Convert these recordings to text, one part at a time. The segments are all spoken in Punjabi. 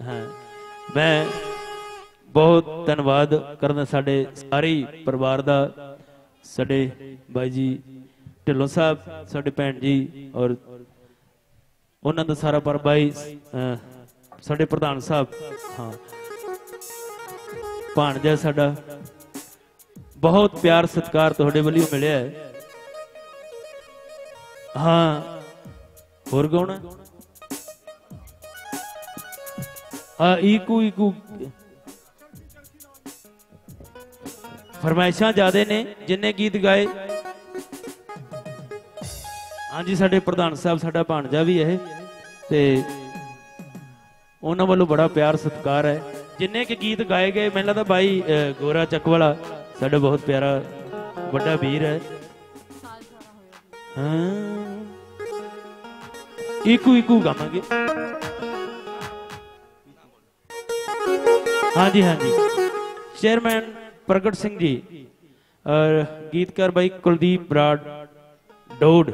ਹਾਂ। ਮੈਂ ਬਹੁਤ ਧੰਨਵਾਦ ਕਰਦਾ ਸਾਡੇ ਸਾਰੇ ਹੀ ਪਰਿਵਾਰ ਦਾ, ਸਾਡੇ ਬਾਈ ਜੀ ਢਿੱਲੋਂ ਸਾਹਿਬ, ਸਾਡੇ ਭੈਣ ਜੀ ਔਰ ਉਹਨਾਂ ਦਾ ਸਾਰਾ ਪਰ ਬਾਈ ਸਾਡੇ ਪ੍ਰਧਾਨ ਸਾਹਿਬ। ਹਾਂ। ਭਾਣਜਾ ਸਾਡਾ। ਬਹੁਤ ਪਿਆਰ ਸਤਿਕਾਰ ਤੁਹਾਡੇ ਵੱਲੋਂ ਮਿਲਿਆ ਹੈ। ਹਾਂ। ਹੋਰ ਕੌਣ ਆ, ਈਕੂ ਈਕੂ। ਫਰਮਾਇਸ਼ਾਂ ਜ਼ਿਆਦੇ ਨੇ, ਜਿੰਨੇ ਗੀਤ ਗਾਏ। ਹਾਂਜੀ, ਸਾਡੇ ਪ੍ਰਧਾਨ ਸਾਹਿਬ, ਸਾਡਾ ਭਾਣਜਾ ਵੀ ਇਹ। ਤੇ ਉਹਨਾਂ ਵੱਲੋਂ ਬੜਾ ਪਿਆਰ ਸਤਿਕਾਰ ਹੈ। ਜਿੰਨੇ ਕਿ ਗੀਤ ਗਾਏ ਗਏ, ਮੈਨੂੰ ਲੱਗਦਾ ਬਾਈ ਗੋਰਾ ਚੱਕਵਾਲਾ ਸਾਡਾ ਬਹੁਤ ਪਿਆਰਾ, ਵੱਡਾ ਵੀਰ ਹੈ। ਹਾਂ। ਇਕੂ ਇਕੂ ਗਾਵਾਂਗੇ। ਹਾਂਜੀ ਹਾਂਜੀ। ਚੇਅਰਮੈਨ ਪ੍ਰਗਟ ਸਿੰਘ ਜੀ ਔਰ ਗੀਤਕਾਰ ਬਾਈ ਕੁਲਦੀਪ ਬਰਾੜ ਡੋਡ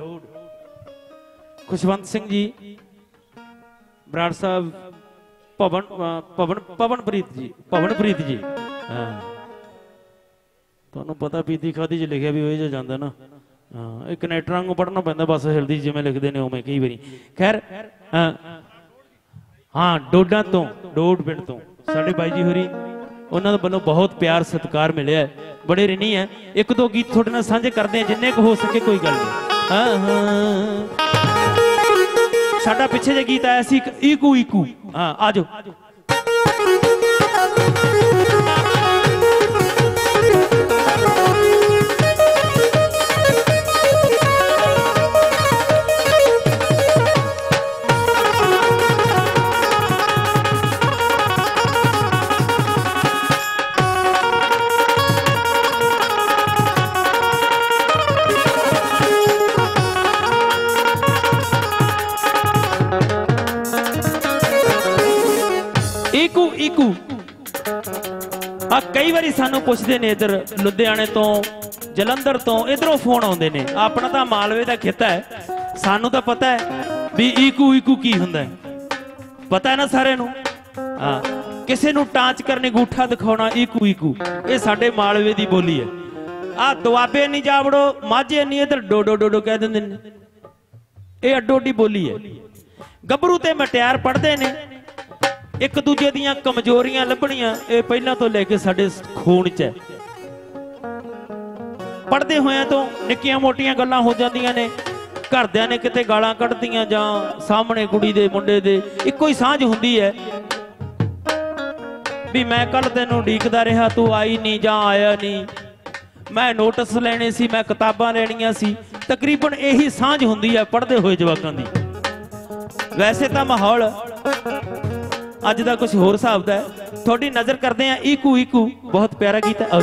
ਖੁਸ਼ਵੰਤ ਸਿੰਘ ਜੀ ਬਰਾੜ ਸਾਹਿਬ ਪਵਨ ਅ, ਪਵਨ ਪਵਨਪ੍ਰੀਤ ਜੀ ਪਵਨਪ੍ਰੀਤ ਜੀ। ਹਾਂ। ਤੁਹਾਨੂੰ ਪਤਾ ਪੀਤੀ ਖਾਦੀ ਚ ਲਿਖਿਆ ਵੀ ਹੋਏ ਜੇ ਜਾਂਦਾ ਨਾ। ਹਾਂ ਇਹ ਕਨੈਕਟਰਾਂ ਨੂੰ ਪੜਨਾ ਪੈਂਦਾ ਬਸ ਹਿਲਦੀ ਜਿਵੇਂ ਲਿਖਦੇ ਨੇ ਉਵੇਂ ਕਈ ਵਾਰੀ। ਖੈਰ ਹਾਂ। ਹਾਂ ਡੋਡਾਂ ਤੋਂ ਡੋਡ ਪਿੰਡ ਤੋਂ। ਸਾਡੇ ਬਾਈ ਜੀ ਹੋਰੀ, ਉਹਨਾਂ ਦੇ ਵੱਲੋਂ ਬਹੁਤ ਪਿਆਰ, ਸਤਿਕਾਰ ਮਿਲਿਆ ਹੈ। ਬੜੇ ਰਿਣੀ ਹੈ। ਇੱਕ ਦੋ ਗੀਤ ਤੁਹਾਡੇ ਨਾਲ ਸਾਂਝੇ ਕਰਦੇ ਆ ਜਿੰਨੇ ਕੁ ਹੋ ਸਕੇ ਕੋਈ ਗੱਲ ਨਹੀਂ। ਹਾਂ ਹਾਂ। ਸਾਡਾ ਪਿੱਛੇ ਜੇ ਗੀਤ ਆਇਆ ਸੀ ਇੱਕ, ਈਕੂ ਈਕੂ। ਹਾਂ ਆਜੋ ਈਕੂ ਆ ਕਈ ਵਾਰੀ ਸਾਨੂੰ ਪੁੱਛਦੇ ਨੇ ਇਧਰ ਲੁਧਿਆਣੇ ਤੋਂ, ਜਲੰਧਰ ਤੋਂ, ਇਧਰੋਂ ਫੋਨ ਆਉਂਦੇ ਨੇ। ਆਪਣਾ ਤਾਂ ਮਾਲਵੇ ਦਾ ਖੇਤਾ ਹੈ। ਸਾਨੂੰ ਤਾਂ ਪਤਾ ਹੈ ਵੀ ਈਕੂ ਈਕੂ ਕੀ ਹੁੰਦਾ ਹੈ। ਪਤਾ ਹੈ ਨਾ ਸਾਰਿਆਂ ਨੂੰ? ਹਾਂ। ਕਿਸੇ ਨੂੰ ਟਾਂਚ ਕਰਨੀ, ਗੂਠਾ ਦਿਖਾਉਣਾ, ਈਕੂ ਈਕੂ। ਇਹ ਸਾਡੇ ਮਾਲਵੇ ਦੀ ਬੋਲੀ ਹੈ। ਆ ਦੁਆਬੇ ਨਹੀਂ ਜਾਵੜੋ, ਮਾਝੇ ਨਹੀਂ, ਇਧਰ ਡੋਡੋ ਡੋਡੋ ਕਹਿ ਦਿੰਦੇ ਨੇ। ਇਹ ਅੱਡੋ ਅੱਡੀ ਬੋਲੀ ਹੈ। ਗੱਭਰੂ ਤੇ ਮਟਿਆਰ ਪੜਦੇ ਨੇ। ਇੱਕ ਦੂਜੇ ਦੀਆਂ ਕਮਜ਼ੋਰੀਆਂ ਲੱਭਣੀਆਂ, ਇਹ ਪਹਿਲਾਂ ਤੋਂ ਲੈ ਕੇ ਸਾਡੇ ਖੂਨ 'ਚ ਹੈ। ਪੜਦੇ ਹੋਇਆਂ ਤੋਂ ਨਿੱਕੀਆਂ ਮੋਟੀਆਂ ਗੱਲਾਂ ਹੋ ਜਾਂਦੀਆਂ ਨੇ, ਘਰਦਿਆਂ ਨੇ ਕਿਤੇ ਗਾਲਾਂ ਕੱਢਦੀਆਂ ਜਾਂ ਸਾਹਮਣੇ ਕੁੜੀ ਦੇ ਮੁੰਡੇ ਦੇ, ਇੱਕੋ ਹੀ ਸਾਂਝ ਹੁੰਦੀ ਹੈ ਵੀ ਮੈਂ ਕੱਲ ਤੈਨੂੰ ਢੀਕਦਾ ਰਿਹਾ, ਤੂੰ ਆਈ ਨਹੀਂ ਜਾਂ ਆਇਆ ਨਹੀਂ। ਮੈਂ ਨੋਟਿਸ ਲੈਣੇ ਸੀ, ਮੈਂ ਕਿਤਾਬਾਂ ਲੈਣੀਆਂ ਸੀ, ਤਕਰੀਬਨ ਇਹੀ ਸਾਂਝ ਹੁੰਦੀ ਹੈ ਪੜਦੇ ਹੋਏ ਜਵਾਕਾਂ ਦੀ। ਵੈਸੇ ਤਾਂ ਮਾਹੌਲ ਅੱਜ ਦਾ ਕੁਝ ਹੋਰ ਹਿਸਾਬ ਦਾ ਤੁਹਾਡੀ ਨਜ਼ਰ ਕਰਦੇ ਆ ਈਕੂ ਈਕੂ, ਬਹੁਤ ਪਿਆਰਾ ਗੀਤ ਹੈ। ਆਓ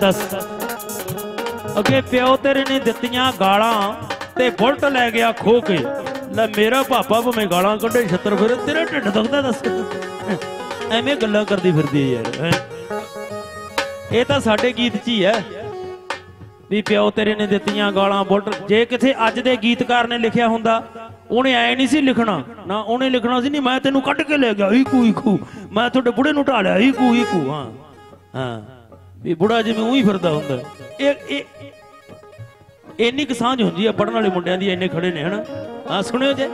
ਦੱਸ। ਅੱਗੇ ਪਿਓ ਤੇਰੇ ਨੇ ਦਿੱਤੀਆਂ ਗਾਲਾਂ ਤੇ ਬੁਲਟ ਲੈ ਗਿਆ ਖੋ ਕੇ। ਲੈ ਮੇਰਾ ਪਾਪਾ ਭਵੇਂ ਗਾਲਾਂ ਕੱਢੇ ਛੱਤਰ ਫਿਰ ਤੇਰਾ ਢਿੱਡ ਦੁਖਦਾ ਦੱਸ। ਐਵੇਂ ਗੱਲਾਂ ਕਰਦੀ ਫਿਰਦੀ ਯਾਰ ਇਹ ਤਾਂ ਸਾਡੇ ਗੀਤ 'ਚ ਹੀ ਹੈ ਵੀ ਪਿਓ ਤੇਰੇ ਨੇ ਦਿੱਤੀਆਂ ਗਾਲਾਂ, ਬੁਲਟ। ਜੇ ਕਿਥੇ ਅੱਜ ਦੇ ਗੀਤਕਾਰ ਨੇ ਲਿਖਿਆ ਹੁੰਦਾ, ਉਹਨੇ ਐ ਨਹੀਂ ਸੀ ਲਿਖਣਾ। ਨਾ ਉਹਨੇ ਲਿਖਣਾ ਸੀ, ਨਹੀਂ ਮੈਂ ਤੈਨੂੰ ਕੱਢ ਕੇ ਲੈ ਗਿਆ ਈਕੂ ਈਕੂ ਮੈਂ ਤੁਹਾਡੇ ਬੁੜੇ ਨੂੰ ਢਾਲਿਆ ਈਕੂ ਈਕੂ ਹਾਂ। ਹਾਂ। ਵੀ ਬੁੜਾ ਜਿਵੇਂ ਉਹੀ ਫਿਰਦਾ ਹੁੰਦਾ। ਇਹ ਇਹ ਇੰਨੀ ਕੁ ਸਾਂਝ ਹੁੰਦੀ ਆ ਪੜਨ ਵਾਲੇ ਮੁੰਡਿਆਂ ਦੀ, ਇੰਨੇ ਖੜੇ ਨੇ, ਹਨਾ? ਹਾਂ, ਸੁਣਿਓ ਜੇ।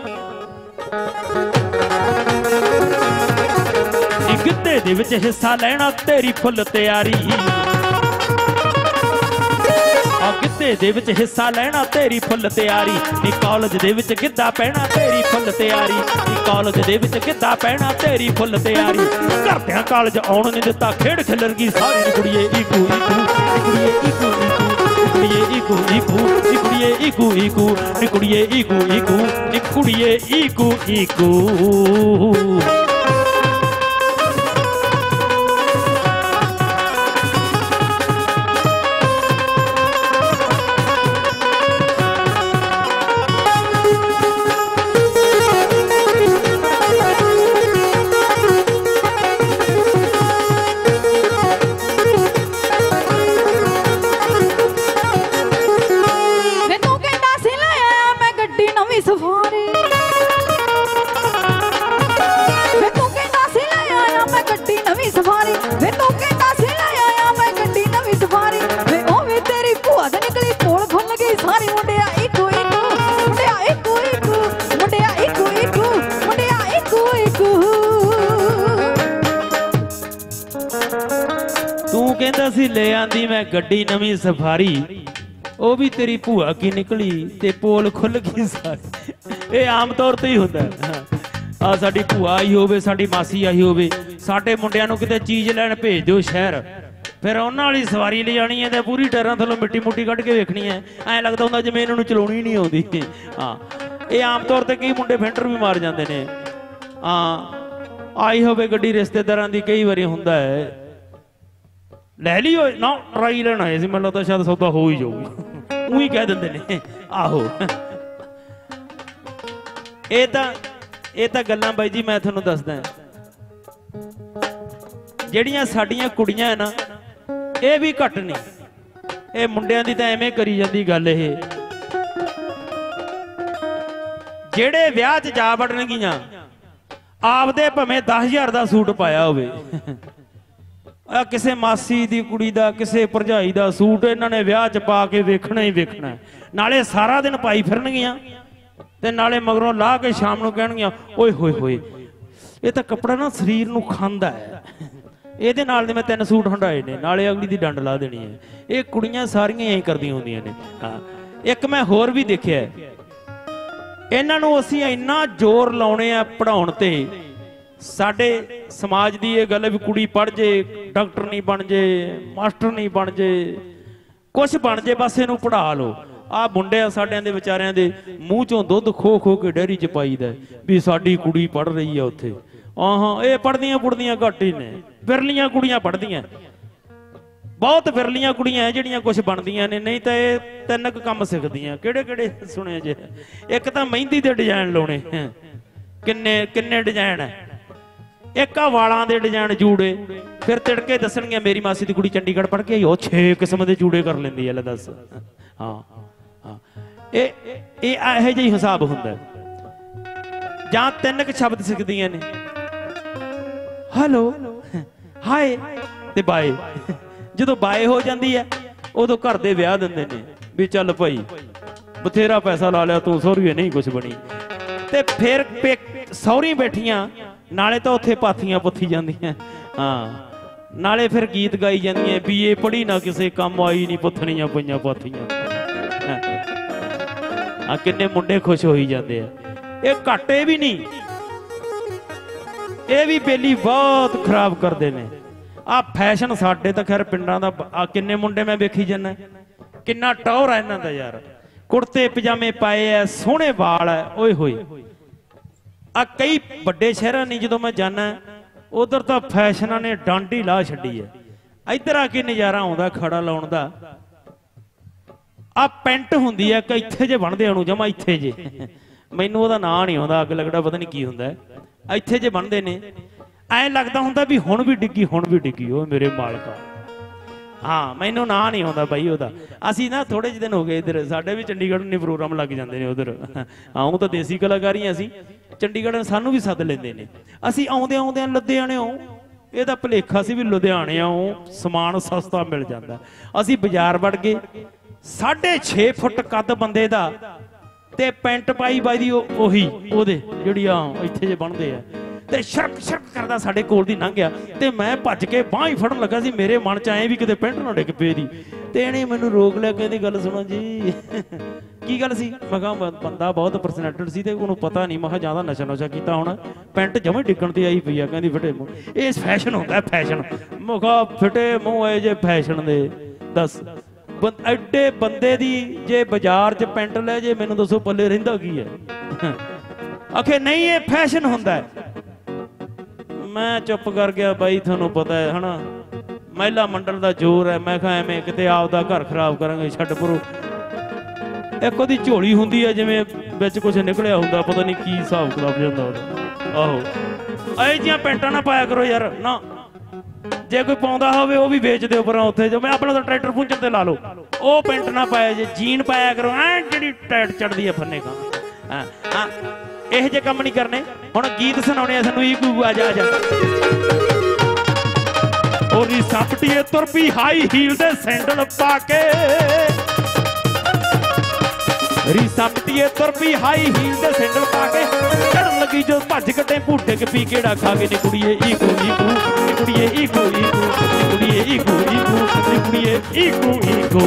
ਗਿੱਧੇ ਦੇ ਵਿੱਚ ਹਿੱਸਾ ਲੈਣਾ ਤੇਰੀ ਫੁੱਲ ਤਿਆਰੀ। ਆ ਗਿੱਧੇ ਦੇ ਵਿੱਚ ਹਿੱਸਾ ਲੈਣਾ ਤੇਰੀ ਫੁੱਲ ਤਿਆਰੀ। ਨੀ ਕਾਲਜ ਦੇ ਵਿੱਚ ਗਿੱਧਾ ਪੈਣਾ ਤੇਰੀ ਫੁੱਲ ਤਿਆਰੀ। ਨੀ ਕਾਲਜ ਦੇ ਵਿੱਚ ਗਿੱਧਾ ਪੈਣਾ ਤੇਰੀ ਫੁੱਲ ਤਿਆਰੀ। ਘਰਦਿਆਂ ਕਾਲਜ ਆਉਣ ਨਹੀਂ ਦਿੱਤਾ, ਖੇਡ ਖਿਲਰ ਗਈ ਸਾਰੀ ਕੁੜੀਏ, ਈਕੂ ਈਕੂ। ਕੁੜੀਏ ਈਕੂ ਕੁੜੀਏ, ਈਕੂ ਈਕੂ। ਕੁੜੀਏ, ਈਕੂ ਈਕੂ। ਕੁੜੀਏ, ਈਕੂ ਈਕੂ। ਕੁੜੀਏ, ਈਕੂ ਈਕੂ। ਸੀ ਲੈ ਆਂਦੀ ਮੈਂ ਗੱਡੀ ਨਵੀਂ ਸਫਾਰੀ। ਉਹ ਵੀ ਤੇਰੀ ਭੂਆ ਕੀ ਨਿਕਲੀ ਤੇ ਪੋਲ ਖੁੱਲ ਗਈ ਸਾਰੀ। ਇਹ ਆਮ ਤੌਰ ਤੇ ਹੀ ਹੁੰਦਾ। ਆ ਸਾਡੀ ਭੂਆ ਆਈ ਹੋਵੇ, ਸਾਡੀ ਮਾਸੀ ਆਈ ਹੋਵੇ, ਸਾਡੇ ਮੁੰਡਿਆਂ ਨੂੰ ਕਿਤੇ ਚੀਜ਼ ਲੈਣ ਭੇਜ ਦਿਓ ਸ਼ਹਿਰ। ਫਿਰ ਉਹਨਾਂ ਵਾਲੀ ਸਵਾਰੀ ਲੈ ਜਾਣੀ ਹੈ ਤੇ ਪੂਰੀ ਟਾਇਰਾਂ ਥੱਲੋਂ ਮਿੱਟੀ ਮੁੱਟੀ ਕੱਢ ਕੇ ਵੇਖਣੀ ਹੈ। ਐਂ ਲੱਗਦਾ ਹੁੰਦਾ ਜਿਵੇਂ ਇਹਨਾਂ ਨੂੰ ਚਲਾਉਣੀ ਨਹੀਂ ਆਉਂਦੀ। ਹਾਂ। ਇਹ ਆਮ ਤੌਰ ਤੇ ਕਈ ਮੁੰਡੇ ਫੈਂਟਰ ਵੀ ਮਾਰ ਜਾਂਦੇ ਨੇ। ਹਾਂ। ਆਈ ਹੋਵੇ ਗੱਡੀ ਰਿਸ਼ਤੇਦਾਰਾਂ ਦੀ ਕਈ ਵਾਰੀ ਹੁੰਦਾ ਹੈ। ਲੈ ਲਈ ਓਏ ਨਾ ਟਰਾਈ ਲੈਣ ਆਏ ਸੀ, ਮੈਨੂੰ ਲੱਗਦਾ ਸ਼ਾਇਦ ਸੌਦਾ ਹੋ ਹੀ ਜਾਊਗੀ। ਉਹੀ ਕਹਿ ਦਿੰਦੇ ਨੇ, ਆਹੋ। ਇਹ ਤਾਂ ਇਹ ਤਾਂ ਗੱਲਾਂ ਬਾਈ ਜੀ ਮੈਂ ਤੁਹਾਨੂੰ ਦੱਸਦਾ ਜਿਹੜੀਆਂ ਸਾਡੀਆਂ ਕੁੜੀਆਂ ਹੈ ਨਾ, ਇਹ ਵੀ ਘੱਟ ਨਹੀਂ ਇਹ ਮੁੰਡਿਆਂ ਦੀ ਤਾਂ ਐਵੇਂ ਕਰੀ ਜਾਂਦੀ ਗੱਲ ਇਹ। ਜਿਹੜੇ ਵਿਆਹ 'ਚ ਜਾ ਵੜਨਗੀਆਂ, ਆਪਦੇ ਭਵੇਂ 10000 ਦਾ ਸੂਟ ਪਾਇਆ ਹੋਵੇ। ਆ ਕਿਸੇ ਮਾਸੀ ਦੀ ਕੁੜੀ ਦਾ, ਕਿਸੇ ਭਰਜਾਈ ਦਾ ਸੂਟ ਇਹਨਾਂ ਨੇ ਵਿਆਹ 'ਚ ਪਾ ਕੇ ਵੇਖਣਾ ਹੀ ਵੇਖਣਾ ਨਾਲੇ ਸਾਰਾ ਦਿਨ ਪਾਈ ਫਿਰਨਗੀਆਂ ਤੇ ਨਾਲੇ ਮਗਰੋਂ ਲਾ ਕੇ ਸ਼ਾਮ ਨੂੰ ਕਹਿਣਗੀਆਂ, ਓਏ ਹੋਏ ਹੋਏ, ਇਹ ਤਾਂ ਕੱਪੜਾ ਨਾ ਸਰੀਰ ਨੂੰ ਖਾਂਦਾ ਹੈ। ਇਹਦੇ ਨਾਲ ਦੇ ਮੈਂ ਤਿੰਨ ਸੂਟ ਹੰਡਾਏ ਨੇ, ਨਾਲੇ ਅਗਲੀ ਦੀ ਡੰਡ ਲਾ ਦੇਣੀ ਹੈ। ਇਹ ਕੁੜੀਆਂ ਸਾਰੀਆਂ ਐਂ ਕਰਦੀਆਂ ਹੁੰਦੀਆਂ ਨੇ। ਹਾਂ, ਇੱਕ ਮੈਂ ਹੋਰ ਵੀ ਦੇਖਿਆ ਇਹਨਾਂ ਨੂੰ ਅਸੀਂ ਇੰਨਾ ਜ਼ੋਰ ਲਾਉਣੇ ਆ ਪੜਾਉਣ ਤੇ, ਸਾਡੇ ਸਮਾਜ ਦੀ ਇਹ ਗੱਲ ਹੈ ਵੀ ਕੁੜੀ ਪੜ ਜੇ, ਡਾਕਟਰ ਨਹੀਂ ਬਣ ਜੇ, ਮਾਸਟਰ ਨਹੀਂ ਬਣ ਜੇ ਕੁਝ ਬਣ ਜੇ, ਬਸ ਇਹਨੂੰ ਪੜਾ ਲਓ। ਆ ਮੁੰਡੇ ਆ ਸਾਡਿਆਂ ਦੇ, ਵਿਚਾਰਿਆਂ ਦੇ, ਮੂੰਹ ਚੋਂ ਦੁੱਧ ਖੋ ਖੋ ਕੇ ਡੈਰੀ ਚ ਪਾਈਦਾ ਹੈ ਵੀ ਸਾਡੀ ਕੁੜੀ ਪੜ ਰਹੀ ਆ ਉੱਥੇ। ਆਹਾਂ, ਇਹ ਪੜਦੀਆਂ ਪੁੜਦੀਆਂ ਘੱਟ ਹੀ ਨੇ। ਵਿਰਲੀਆਂ ਕੁੜੀਆਂ ਪੜਦੀਆਂ ਬਹੁਤ ਵਿਰਲੀਆਂ ਕੁੜੀਆਂ ਐ ਜਿਹੜੀਆਂ ਕੁਝ ਬਣਦੀਆਂ ਨੇ, ਨਹੀਂ ਤਾਂ ਇਹ ਤਿੰਨ ਕੁ ਕੰਮ ਸਿੱਖਦੀਆਂ। ਕਿਹੜੇ ਕਿਹੜੇ? ਸੁਣਿਆ ਜੇ। ਇੱਕ ਤਾਂ ਮਹਿੰਦੀ ਦੇ ਡਿਜ਼ਾਈਨ ਲਾਉਣੇ। ਕਿੰਨੇ ਕਿੰਨੇ ਡਿਜ਼ਾਈਨ ਹੈ ਇੱਕ ਆ ਵਾਲਾਂ ਦੇ ਡਿਜ਼ਾਈਨ ਜੂੜੇ। ਫਿਰ ਤਿੜਕੇ ਦੱਸਣਗੇ ਮੇਰੀ ਮਾਸੀ ਦੀ ਕੁੜੀ ਚੰਡੀਗੜ੍ਹ ਪੜ੍ਹ ਕੇ ਆਈ, ਉਹ 6 ਕਿਸਮ ਦੇ ਜੂੜੇ ਕਰ ਲੈਂਦੀ ਐ, ਲੈ ਦੱਸ। ਹਾਂ ਹਾਂ। ਇਹ ਇਹ ਇਹੋ ਜਿਹਾ ਹੀ ਹਿਸਾਬ ਹੁੰਦਾ। ਜਾਂ ਤਿੰਨ ਕੁ ਸ਼ਬਦ ਸਿੱਖਦੀਆਂ ਨੇ। ਹੈਲੋ ਹਾਏ ਤੇ ਬਾਏ ਜਦੋਂ ਬਾਏ ਹੋ ਜਾਂਦੀ ਹੈ ਉਦੋਂ ਘਰ ਦੇ ਵਿਆਹ ਦਿੰਦੇ ਨੇ, ਵੀ ਚੱਲ ਭਾਈ, ਬਥੇਰਾ ਪੈਸਾ ਲਾ ਲਿਆ, ਤੂੰ ਸਹੁਰੀਏ ਨਹੀਂ ਕੁਝ ਬਣੀ। ਤੇ ਫਿਰ ਪੇ- ਬੈਠੀਆਂ ਨਾਲੇ ਤਾਂ ਉੱਥੇ ਪਾਥੀਆਂ ਪੁੱਥੀ ਜਾਂਦੀਆਂ। ਹਾਂ। ਨਾਲੇ ਫਿਰ ਗੀਤ ਗਾਈ ਜਾਂਦੀਆਂ ਬੀਏ ਪੜ੍ਹੀ ਨਾ ਕਿਸੇ ਕੰਮ, ਆਈ ਨਹੀਂ ਪੁੱਥਣੀਆਂ ਪਈਆਂ ਪਾਥੀਆਂ। ਆ ਕਿੰਨੇ ਮੁੰਡੇ ਖੁਸ਼ ਹੋਈ ਜਾਂਦੇ ਆ। ਇਹ ਘਾਟੇ ਵੀ ਨਹੀਂ। ਇਹ ਵੀ ਬੇਲੀ ਬਹੁਤ ਖਰਾਬ ਕਰਦੇ ਨੇ। ਆ ਫੈਸ਼ਨ ਸਾਡੇ ਤਾਂ ਖੈਰ ਪਿੰਡਾਂ ਦਾ, ਆ ਕਿੰਨੇ ਮੁੰਡੇ ਮੈਂ ਵੇਖੀ ਜੰਨਾ ਕਿੰਨਾ ਟੌਰ ਆ ਇਹਨਾਂ ਦਾ ਯਾਰ। ਕੁੜਤੇ ਪਜਾਮੇ ਪਾਏ ਐ, ਸੋਹਣੇ ਵਾਲ ਐ, ਓਏ ਹੋਏ। ਆ ਕਈ ਵੱਡੇ ਸ਼ਹਿਰਾਂ ਨਹੀਂ ਜਦੋਂ ਮੈਂ ਜਾਣਾ ਉਧਰ ਤਾਂ ਫੈਸ਼ਨਾਂ ਨੇ ਡਾਂਡੀ ਲਾ ਛੱਡੀ ਹੈ ਇੱਧਰ ਆ ਕੇ ਨਜ਼ਾਰਾ ਆਉਂਦਾ ਖੜਾ ਲਾਉਣ ਦਾ। ਆ ਪੈਂਟ ਹੁੰਦੀ ਹੈ ਕਿ ਇੱਥੇ ਜੇ ਬਣਦੇ ਉਹਨੂੰ ਜਮਾ ਇੱਥੇ ਜੇ। ਮੈਨੂੰ ਉਹਦਾ ਨਾਂ ਨਹੀਂ ਆਉਂਦਾ, ਅੱਗ ਲੱਗਦਾ, ਪਤਾ ਨਹੀਂ ਕੀ ਹੁੰਦਾ। ਇੱਥੇ ਜੇ ਬਣਦੇ ਨੇ, ਐ ਲੱਗਦਾ ਹੁੰਦਾ ਵੀ ਹੁਣ ਵੀ ਡਿੱਗੀ, ਹੁਣ ਵੀ ਡਿੱਗੀ ਉਹ ਮੇਰੇ ਮਾਲਕਾ। ਹਾਂ, ਮੈਨੂੰ ਨਾਂ ਨਹੀਂ ਆਉਂਦਾ ਬਾਈ ਉਹਦਾ। ਅਸੀਂ ਨਾ ਥੋੜੇ ਜਿਹੇ ਦਿਨ ਹੋ ਗਏ ਇੱਧਰ, ਸਾਡੇ ਵੀ ਚੰਡੀਗੜ੍ਹ ਨੇ ਪ੍ਰੋਗਰਾਮ ਲੱਗ ਜਾਂਦੇ ਨੇ ਉਧਰ। ਆਉਂ ਤਾਂ ਦੇਸੀ ਕਲਾਕਾਰੀਆਂ ਅਸੀਂ। ਚੰਡੀਗੜ੍ਹ ਸਾਨੂੰ ਵੀ ਸੱਦ ਲੈਂਦੇ ਨੇ। ਅਸੀਂ ਆਉਂਦੇ ਆਉਂਦੇ ਲੁਧਿਆਣਿਓਂ ਇਹ ਤਾਂ ਭਲੇਖਾ ਸੀ ਵੀ ਲੁਧਿਆਣਿਓਂ ਸਮਾਨ ਸਸਤਾ ਮਿਲ ਜਾਂਦਾ। ਅਸੀਂ ਬਾਜ਼ਾਰ ਵੜ ਗਏ। 6.5 ਫੁੱਟ ਕੱਦ ਬੰਦੇ ਦਾ ਤੇ ਪੈਂਟ ਪਾਈ ਬਾਈ ਦੀ ਉਹ- ਉਹੀ, ਉਹਦੇ, ਜਿਹੜੀ ਆ ਇੱਥੇ ਜੇ ਬਣਦੇ ਆ। ਤੇ ਸ਼ਰਕ ਸ਼ਰਕ ਕਰਦਾ ਸਾਡੇ ਕੋਲ ਦੀ ਲੰਘ ਗਿਆ। ਤੇ ਮੈਂ ਭੱਜ ਕੇ ਬਾਹ ਹੀ ਫੜਨ ਲੱਗਾ ਸੀ, ਮੇਰੇ ਮਨ ਚ ਆਏ ਵੀ ਕਿਤੇ ਪੈਂਟ ਨਾ ਡਿੱਗ ਪਏ ਦੀ। ਤੇ ਇਹਨੇ ਮੈਨੂੰ ਰੋਕ ਲਿਆ, ਕਹਿੰਦੀ, ਗੱਲ ਸੁਣੋ ਜੀ। ਕੀ ਗੱਲ ਸੀ? ਮੈਂ ਕਿਹਾ ਬੰਦਾ ਬਹੁਤ ਪਰਸਨੈਟਡ ਸੀ ਤੇ ਉਹਨੂੰ ਪਤਾ ਨਹੀਂ, ਮੈਂ ਕਿਹਾ, ਜ਼ਿਆਦਾ ਨਸ਼ਾ ਨਸ਼ਾ ਕੀਤਾ ਹੁਣ। ਪੈਂਟ ਜਮੇ ਡਿੱਗਣ ਤੇ ਆਈ ਪਈ ਆ, ਕਹਿੰਦੀ, ਫਟੇ ਮੂੰਹ। ਇਹ ਫੈਸ਼ਨ ਹੁੰਦਾ ਫੈਸ਼ਨ ਮੈਂ ਕਿਹਾ, ਫਟੇ ਮੂੰਹ ਆਏ ਜੇ ਫੈਸ਼ਨ ਦੇ। ਦੱਸ। ਐਡੇ ਬੰਦੇ ਦੀ ਜੇ ਬਾਜ਼ਾਰ 'ਚ ਪੈਂਟ ਲੈ ਜੇ, ਮੈਨੂੰ ਦੱਸੋ ਪੱਲੇ ਰਹਿੰਦਾ ਕੀ ਹੈ? ਆਖੇ, ਨਹੀਂ, ਇਹ ਫੈਸ਼ਨ ਹੁੰਦਾ ਮੈਂ ਚੁੱਪ ਕਰ ਗਿਆ ਬਾਈ, ਤੁਹਾਨੂੰ ਪਤਾ ਹੈ, ਹਨਾ? ਮਹਿਲਾ ਮੰਡਲ ਦਾ ਜ਼ੋਰ ਹੈ, ਮੈਂ ਕਿਹਾ ਐਵੇਂ ਕਿਤੇ ਆਪਦਾ ਘਰ ਖਰਾਬ ਕਰਾਂਗੇ, ਛੱਡ ਪਰੋ। ਇੱਕ ਉਹਦੀ ਝੋਲੀ ਹੁੰਦੀ ਹੈ ਜਿਵੇਂ ਵਿੱਚ ਕੁਝ ਨਿਕਲਿਆ ਹੁੰਦਾ, ਪਤਾ ਨਹੀਂ ਕੀ ਹਿਸਾਬ ਕਿਤਾਬ ਜਾਂਦਾ ਉਹਦਾ। ਆਹੋ। ਐ ਜੀਆਂ ਪੈਂਟਾਂ ਨਾ ਪਾਇਆ ਕਰੋ ਯਾਰ, ਨਾ। ਜੇ ਕੋਈ ਪਾਉਂਦਾ ਹੋਵੇ, ਉਹ ਵੀ ਵੇਚ ਦਿਓ ਪਰਾਂ ਉੱਥੇ। ਜੋ ਮੈਂ ਆਪਣਾ ਤਾਂ ਟਰੈਕਟਰ ਪੁੰਚਣ ਤੇ ਲਾ ਲਓ। ਉਹ ਪੈਂਟ ਨਾ ਪਾਇਆ ਜੇ, ਜੀਨ ਪਾਇਆ ਕਰੋ, ਐ ਜਿਹੜੀ ਟੈਟ ਚੜਦੀ ਹੈ ਫੰਨੇ ਕਾ ਹਾਂ ਹਾਂ। ਇਹੋ ਜਿਹੇ ਕੰਮ ਨਹੀਂ ਕਰਨੇ। ਹੁਣ ਗੀਤ ਸੁਣਾਉਣੇ ਆ, ਸਾਨੂੰ ਈ ਕੂ ਆ ਜਾ ਜਾ। ਉਹਦੀ ਸਾਪਟੀਏ ਤੁਰ ਪਈ ਹਾਈ ਹੀਲ ਦੇ ਸੈਂਡਲ ਪਾ ਕੇ। ਰੀ ਸਾਪਟੀਏ ਤੁਰ ਹਾਈ ਹੀਲ ਦੇ ਸੈਂਡਲ ਪਾ ਕੇ। ਚੜਨ ਲੱਗੀ ਜੋ ਭੱਜ ਕੱਟੇ ਭੂਟੇ ਕੇ ਪੀ ਕਿਹੜਾ ਖਾ ਕੇ ਨੀ ਕੁੜੀਏ ਈਕੂ ਈਕੂ ਨੀ ਕੁੜੀਏ ਈਕੂ ਈਕੂ ਨੀ ਕੁੜੀਏ ਈਕੂ ਈਕੂ ਨੀ ਕੁੜੀਏ ਈਕੂ ਈਕੂ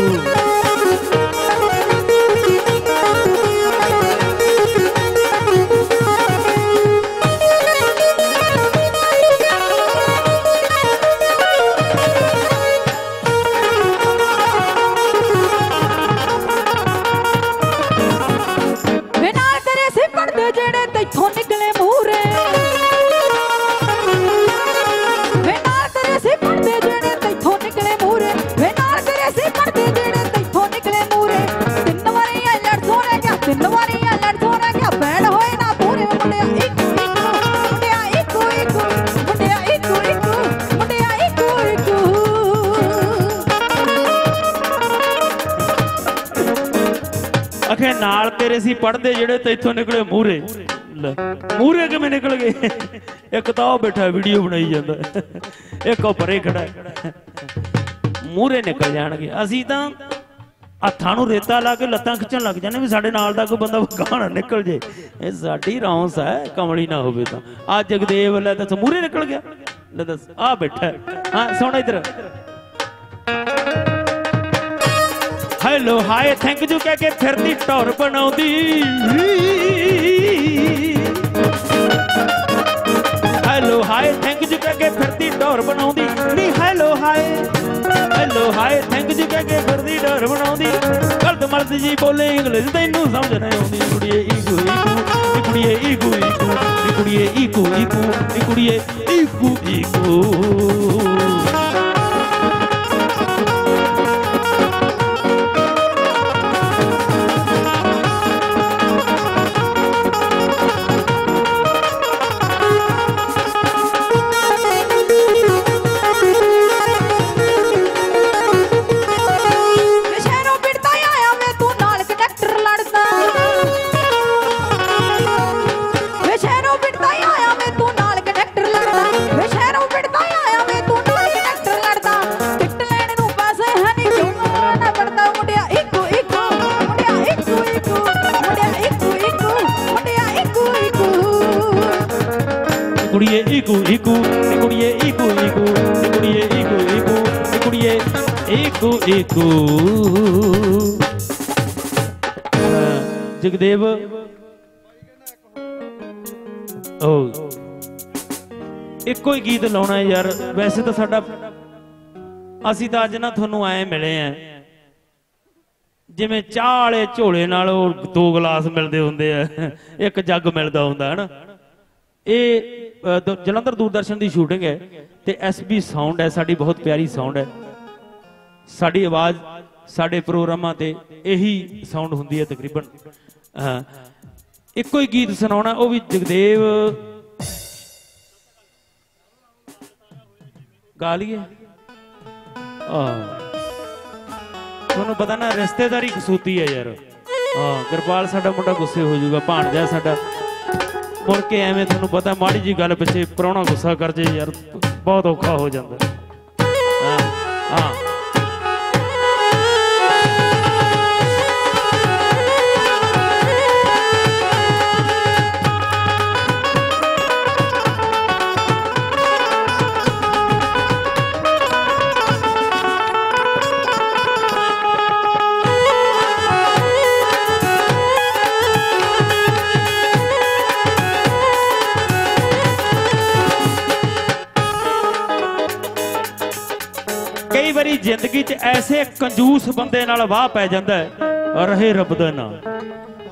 ਵੇ ਤਿੰਨ ਵਾਰੀ ਲੜ ਸੋਣਾ ਗਿਆ ਬੈੜ ਹੋਏ ਨਾ ਪੂਰੇ ਮੁੰਡਿਆ, ਇੱਕ ਇੱਕ ਮੁੰਡਿਆ, ਇੱਕ ਇੱਕ ਮੁੰਡਿਆ, ਇੱਕ ਇੱਕ ਮੁੰਡਿਆ, ਇੱਕ ਇੱਕ। ਅਖੇ ਨਾਲ ਤੇਰੇ ਸੀ ਪੜਦੇ ਜਿਹੜੇ ਤੈਥੋਂ ਨਿਕਲੇ ਮੂਰੇ ਮੂਰੇ ਕਿਵੇਂ ਨਿਕਲ ਗਏ? ਇੱਕ ਤਾਂ ਉਹ ਬੈਠਾ, ਵੀਡੀਓ ਬਣਾਈ ਜਾਂਦਾ। ਇੱਕ ਉਹ ਪਰੇ ਖੜਾ। ਮੂਰੇ ਨਿਕਲ ਜਾਣਗੇ। ਅਸੀਂ ਤਾਂ ਹੱਥਾਂ ਨੂੰ ਰੇਤਾ ਲਾ ਕੇ ਲੱਤਾਂ ਖਿੱਚਣ ਲੱਗ ਜਾਂਦੇ ਵੀ ਸਾਡੇ ਨਾਲ ਦਾ ਕੋਈ ਬੰਦਾ ਗਾਣਾ ਨਿਕਲ ਜੇ। ਇਹ ਸਾਡੀ ਰੌਂਸ ਹੈ, ਕਮਲੀ ਨਾ ਹੋਵੇ ਤਾਂ। ਆ ਜਗਦੇਵ ਲੈ ਦੱਸ ਮੂਰੇ ਨਿਕਲ ਗਿਆ। ਲੈ ਦੱਸ, ਆ ਬੈਠਾ ਹਾਂ। ਸੁਣ ਇਧਰ। ਹੈਲੋ ਹਾਏ ਥੈਂਕ ਯੂ ਕਹਿ ਕੇ ਫਿਰਦੀ ਟੌਰ ਬਣਾਉਂਦੀ। ਹੈਲੋ ਹਾਏ ਥੈਂਕ ਯੂ ਕਹਿ ਕੇ ਫਿਰਦੀ ਟੌਰ ਬਣਾਉਂਦੀ। ਹੈਲੋ ਹਾਏ ਥੈਂਕ ਜੀ ਕਹਿ ਕੇ ਫਿਰਦੀ, ਡਰ ਬਣਾਉਂਦੀ ਗਲਤ ਮਰਦ ਜੀ ਬੋਲੇ ਇੰਗਲਿਸ਼ ਤੈਨੂੰ ਸਮਝ ਨਹੀਂ ਆਉਂਦੀ। ਕੁੜੀਏ ਈਗੂ ਈਗੂ ਨੀ ਕੁੜੀਏ ਈਗੂ ਈਗੂ ਕੁੜੀਏ ਈਗੂ ਈਗੂ ਕੁੜੀਏ ਈਗੂ ਈਗੂ। ਕੁੜੀਏ ਈਕੂ ਈਕੂ ਨੀ ਕੁੜੀਏ ਈਕੂ ਈਕੂ ਨੀ ਕੁੜੀਏ ਈਕੂ ਈਕੂ ਨੀ ਕੁੜੀਏ ਈਕੂ ਜਗਦੇਵ। ਓ। ਇੱਕੋ ਹੀ ਗੀਤ ਲਾਉਣਾ ਯਾਰ, ਵੈਸੇ ਤਾਂ ਸਾਡਾ ਅਸੀਂ ਤਾਂ ਅੱਜ ਨਾ ਤੁਹਾਨੂੰ ਆਏ ਮਿਲੇ ਆ। ਜਿਵੇਂ ਚਾਹ ਵਾਲੇ ਝੋਲੇ ਨਾਲ ਦੋ ਗਲਾਸ ਮਿਲਦੇ ਹੁੰਦੇ ਆ, ਇੱਕ ਜੱਗ ਮਿਲਦਾ ਹੁੰਦਾ, ਹਨਾ? ਇਹ ਦ- ਜਲੰਧਰ ਦੂਰਦਰਸ਼ਨ ਦੀ ਸ਼ੂਟਿੰਗ ਹੈ ਤੇ ਐਸਬੀ ਸਾਊਂਡ ਹੈ, ਸਾਡੀ ਬਹੁਤ ਪਿਆਰੀ ਸਾਊਂਡ ਹੈ। ਸਾਡੀ ਆਵਾਜ਼ ਸਾਡੇ ਪ੍ਰੋਗਰਾਮਾਂ ਤੇ ਇਹੀ ਸਾਊਂਡ ਹੁੰਦੀ ਹੈ ਤਕਰੀਬਨ। ਇੱਕੋ ਹੀ ਗੀਤ ਸੁਣਾਉਣਾ, ਉਹ ਵੀ ਜਗਦੇਵ। ਗਾ ਲਈਏ। ਆ। ਤੁਹਾਨੂੰ ਪਤਾ ਨਾ, ਰਿਸ਼ਤੇਦਾਰੀ ਕਸੂਤੀ ਹੈ ਯਾਰ। ਹਾਂ ਕਿਰਪਾਲ ਸਾਡਾ ਮੁੰਡਾ ਗੁੱਸੇ ਹੋ ਜਾਊਗਾ, ਭਾਣਜਾ ਸਾਡਾ। ਮੁੜ ਕੇ ਐਵੇਂ ਤੁਹਾਨੂੰ ਪਤਾ ਮਾੜੀ ਜੀ ਗੱਲ ਪਿੱਛੇ ਪ੍ਰਾਹੁਣਾ ਗੁੱਸਾ ਕਰ ਜੇ ਯਾਰ, ਬਹੁਤ ਔਖਾ ਹੋ ਜਾਂਦਾ। ਹਾਂ ਹਾਂ। ਕਈ ਜ਼ਿੰਦਗੀ 'ਚ ਐਸੇ ਕੰਜੂਸ ਬੰਦੇ ਨਾਲ ਵਾਹ ਪੈ ਜਾਂਦਾ ਰਹੇ ਰੱਬ ਦਾ ਨਾਮ।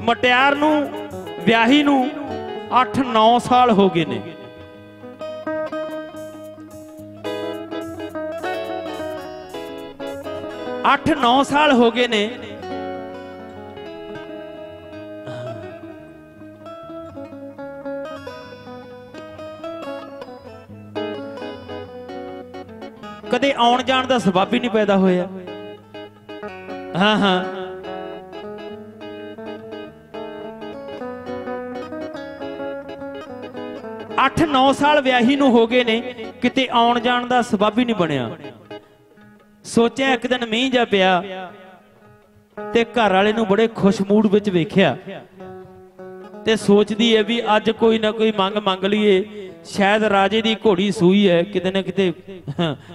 ਮਟਿਆਰ ਨੂੰ, ਵਿਆਹੀ ਨੂੰ 8-9 ਸਾਲ ਹੋ ਗਏ ਨੇ। ਅੱਠ 9 ਸਾਲ ਹੋ ਗਏ ਨੇ। ਕਦੇ ਆਉਣ ਜਾਣ ਦਾ ਸਬਬ ਹੀ ਨਹੀਂ ਪੈਦਾ ਹੋਇਆ। ਹਾਂ ਹਾਂ। ਅੱਠ 9 ਸਾਲ ਵਿਆਹੀ ਨੂੰ ਹੋ ਗਏ ਨੇ, ਕਿਤੇ ਆਉਣ ਜਾਣ ਦਾ ਸਬਬ ਹੀ ਨਹੀਂ ਬਣਿਆ। ਸੋਚਿਆ ਇੱਕ ਦਿਨ ਮੀਂਹ ਜਾ ਪਿਆ ਤੇ ਘਰ ਵਾਲੇ ਨੂੰ ਬੜੇ ਖੁਸ਼ ਮੂਡ ਵਿੱਚ ਵੇਖਿਆ ਤੇ ਸੋਚਦੀ ਹੈ ਵੀ ਅੱਜ ਕੋਈ ਨਾ ਕੋਈ ਮੰਗ ਮੰਗ ਲਈਏ। ਸ਼ਾਇਦ ਰਾਜੇ ਦੀ ਘੋੜੀ ਸੂਈ ਹੈ, ਕਿਤੇ ਨਾ ਕਿਤੇ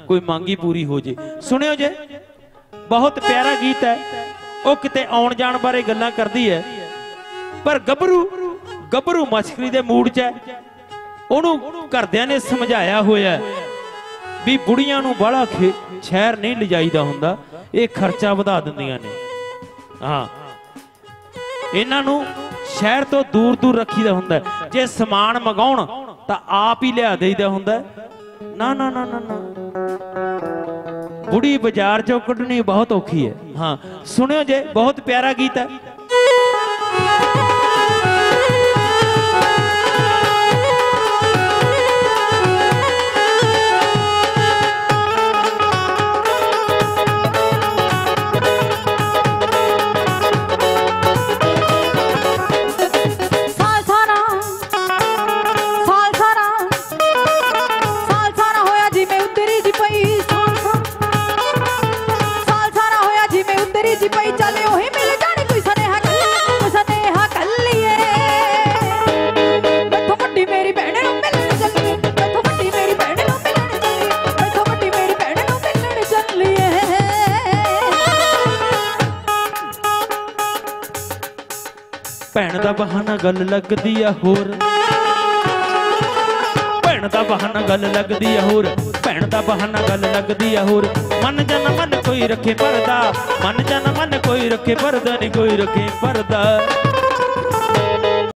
ਕੋਈ ਮੰਗ ਹੀ ਪੂਰੀ ਹੋ ਜੇ। ਸੁਣਿਓ ਜੇ, ਬਹੁਤ ਪਿਆਰਾ ਗੀਤ ਹੈ, ਉਹ ਕਿਤੇ ਆਉਣ ਜਾਣ ਬਾਰੇ ਗੱਲਾਂ ਕਰਦੀ ਹੈ, ਪਰ ਗੱਭਰੂ ਗੱਭਰੂ ਮਸ਼ਕਰੀ ਦੇ ਮੂਡ 'ਚ ਹੈ। ਉਹਨੂੰ ਘਰਦਿਆਂ ਨੇ ਸਮਝਾਇਆ ਹੋਇਆ ਵੀ ਬੁੜੀਆਂ ਨੂੰ ਬਾਹਲਾ ਖੇ- ਸ਼ਹਿਰ ਨਹੀਂ ਲਿਜਾਈਦਾ ਹੁੰਦਾ, ਇਹ ਖਰਚਾ ਵਧਾ ਦਿੰਦੀਆਂ ਨੇ। ਹਾਂ। ਇਹਨਾਂ ਨੂੰ ਸ਼ਹਿਰ ਤੋਂ ਦੂਰ ਦੂਰ ਰੱਖੀਦਾ ਹੁੰਦਾ ਜੇ ਸਮਾਨ ਮਗਾਉਣ ਤਾਂ ਆਪ ਹੀ ਲਿਆ ਦੇਈਦਾ ਹੁੰਦਾ। ਨਾ ਨਾ ਨਾ ਨਾ ਬੁੜੀ ਬਾਜ਼ਾਰ ਚੋਂ ਕੱਢਣੀ ਬਹੁਤ ਔਖੀ ਹੈ। ਹਾਂ, ਸੁਣਿਓ ਜੇ, ਬਹੁਤ ਪਿਆਰਾ ਗੀਤ ਹੈ। ਭੈਣ ਦਾ ਬਹਾਨਾ ਗੱਲ ਲੱਗਦੀ ਆ ਹੋਰ। ਭੈਣ ਦਾ ਬਹਾਨਾ ਗੱਲ ਲੱਗਦੀ ਆ ਹੋਰ। ਭੈਣ ਦਾ ਬਹਾਨਾ ਗੱਲ ਲੱਗਦੀ ਆ ਹੋਰ। ਮਨ ਜਨ ਮਨ ਕੋਈ ਰੱਖੇ ਪਰਦਾ। ਮਨ ਜਨ ਮਨ ਕੋਈ ਰੱਖੇ ਪਰਦਾ ਨਹੀਂ ਕੋਈ ਰੱਖੇ ਪਰਦਾ।